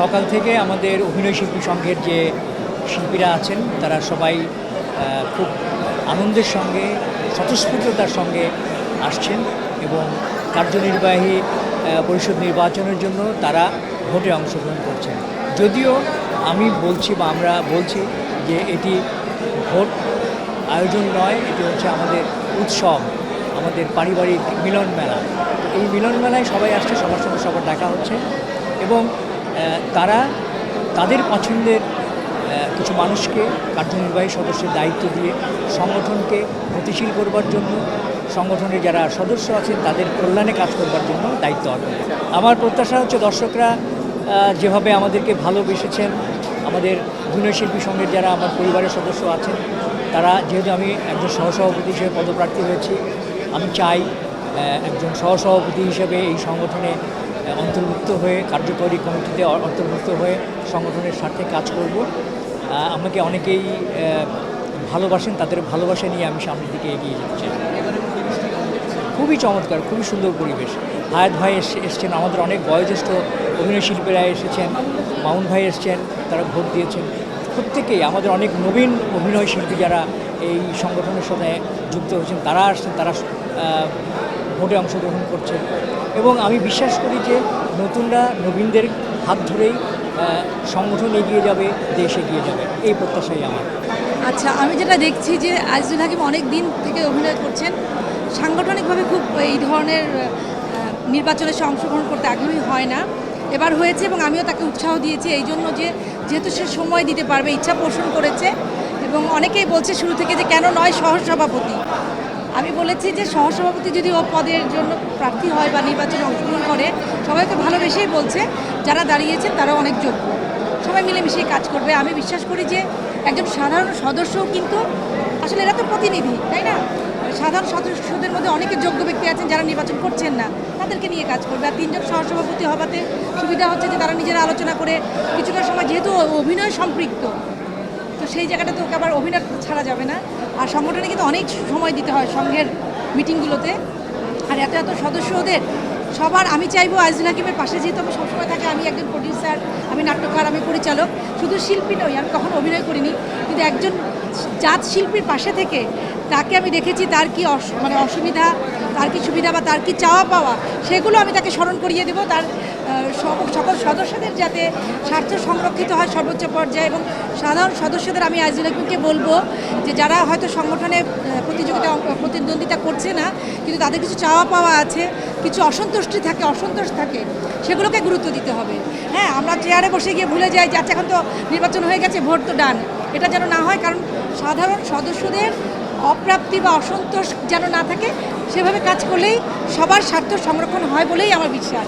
সকাল থেকে আমাদের অভিনয় শিল্পী সংঘের যে শিল্পীরা আছেন, তারা সবাই খুব আনন্দের সঙ্গে, স্বতঃস্ফূর্ততার সঙ্গে আসছেন এবং কার্যনির্বাহী পরিষদ নির্বাচনের জন্য তারা ভোটে অংশগ্রহণ করছেন। যদিও আমি বলছি বা আমরা বলছি যে এটি ভোট আয়োজন নয়, এটি হচ্ছে আমাদের উৎসব, আমাদের পারিবারিক মিলন মেলা। এই মিলন মেলায় সবাই আসছে, সবার সঙ্গে সবার দেখা হচ্ছে এবং তারা তাদের পছন্দের কিছু মানুষকে, কার্যনির্বাহী সদস্যের দায়িত্ব দিয়ে সংগঠনকে গতিশীল করবার জন্য, সংগঠনের যারা সদস্য আছেন, তাদের কল্যাণে কাজ করবার জন্য দায়িত্ব অর্পণ। আমার প্রত্যাশা হচ্ছে দর্শকরা যেভাবে আমাদেরকে ভালোবেসেছেন, আমাদের শিল্পী সংঘের যারা আমার পরিবারের সদস্য আছেন, তারা যেহেতু আমি একজন সহসভাপতি হিসেবে পদপ্রার্থী হয়েছি, আমি চাই একজন সহসভাপতি হিসেবে এই সংগঠনে অন্তর্ভুক্ত হয়ে কার্যকরী কমিটিতে অন্তর্ভুক্ত হয়ে সংগঠনের স্বার্থে কাজ করব। আমাকে অনেকেই ভালোবাসেন, তাদের ভালোবাসা নিয়ে আমি সামনের দিকে এগিয়ে যেতে চাই খুবই চমৎকার, খুবই সুন্দর পরিবেশ। হায়াত ভাই এস- এসছেন, আমাদের অনেক বয়োজ্যেষ্ঠ অভিনয় শিল্পীরা এসেছেন, মামুন ভাই এসছেন, তারা ভোট দিয়েছেন। প্রত্যেকেই, আমাদের অনেক নবীন অভিনয় শিল্পী যারা এই সংগঠনের সাথে যুক্ত হয়েছেন, তারা আসছেন, তারা ভোটে অংশগ্রহণ করছে। এবং আমি বিশ্বাস করি যে নতুনরা নবীনদের হাত ধরেই সংগঠন এগিয়ে যাবে, দেশ এগিয়ে যাবে। এই প্রত্যাশাই আমার। আচ্ছা আমি যেটা দেখছি যে আজিজুল হাকিম অনেক দিন থেকে অভিনয় করছেন। সাংগঠনিকভাবে খুব এই ধরনের নির্বাচনে সে অংশগ্রহণ করতে আগ্রহী হয় না। এবার হয়েছে এবং আমিও তাকে উৎসাহ দিয়েছি এই জন্য যে যেহেতু সে সময় দিতে পারবে, ইচ্ছা পোষণ করেছে। এবং অনেকেই বলছে শুরু থেকে যে কেন নয় সহসভাপতি। আমি বলেছি যে সহসভাপতি যদি ও পদের জন্য প্রার্থী হয় বা নির্বাচনে অংশগ্রহণ করে, সবাই তো ভালোবেসেই বলছে, যারা দাঁড়িয়েছে তারা অনেক যোগ্য। সবাই মিলেমিশে কাজ করবে। আমি বিশ্বাস করি যে একজন সাধারণ সদস্যও কিন্তু, আসলে এরা তো প্রতিনিধি, তাই না? সাধারণ সদস্যদের মধ্যে অনেকে যোগ্য ব্যক্তি আছেন যারা নির্বাচন করছেন না, তাদেরকে নিয়ে কাজ করবে। আর তিনজন সহসভাপতি হওয়াতে সুবিধা হচ্ছে যে তারা নিজেরা আলোচনা করে, কিছুটা সময় যেহেতু অভিনয় সম্পৃক্ত তো সেই জায়গাটা তো ওকে আবার অভিনয় ছাড়া যাবে না। আর সংগঠনে কিন্তু অনেক সময় দিতে হয় সংঘের মিটিংগুলোতে আর এত এত সদস্য ওদের সবার, আমি চাইব আইজুল হাকিমের পাশে যেহেতু আমি সবসময় থাকি, আমি একজন প্রডিউসার আমি নাট্যকার, আমি পরিচালক, শুধু শিল্পী নই, আমি কখনো অভিনয় করিনি, কিন্তু একজন জাত শিল্পীর পাশে থেকে তাকে আমি দেখেছি, তার কি মানে অসুবিধা, তার কি সুবিধা বা তার কি চাওয়া পাওয়া, সেগুলো আমি তাকে স্মরণ করিয়ে দেবো। তার সকল সদস্যদের যাতে স্বার্থ সংরক্ষিত হয় সর্বোচ্চ পর্যায়ে এবং সাধারণ সদস্যদের আমি আইজুল হাকিমকে বলব যে যারা হয়তো সংগঠনে প্রতিযোগিতা, প্রতিদ্বন্দ্বিতা করছে না, কিন্তু তাদের কিছু চাওয়া পাওয়া আছে কিছু অসন্তুষ্টি থাকে, অসন্তোষ থাকে, সেগুলোকে গুরুত্ব দিতে হবে। হ্যাঁ আমরা চেয়ারে বসে গিয়ে ভুলে যাই যে আচ্ছা এখন তো নির্বাচন হয়ে গেছে, ভোট তো ডান এটা যেন না হয়, কারণ সাধারণ সদস্যদের অপ্রাপ্তি বা অসন্তোষ যেন না থাকে, সেভাবে কাজ করলেই সবার স্বার্থ সংরক্ষণ হয় বলেই আমার বিশ্বাস।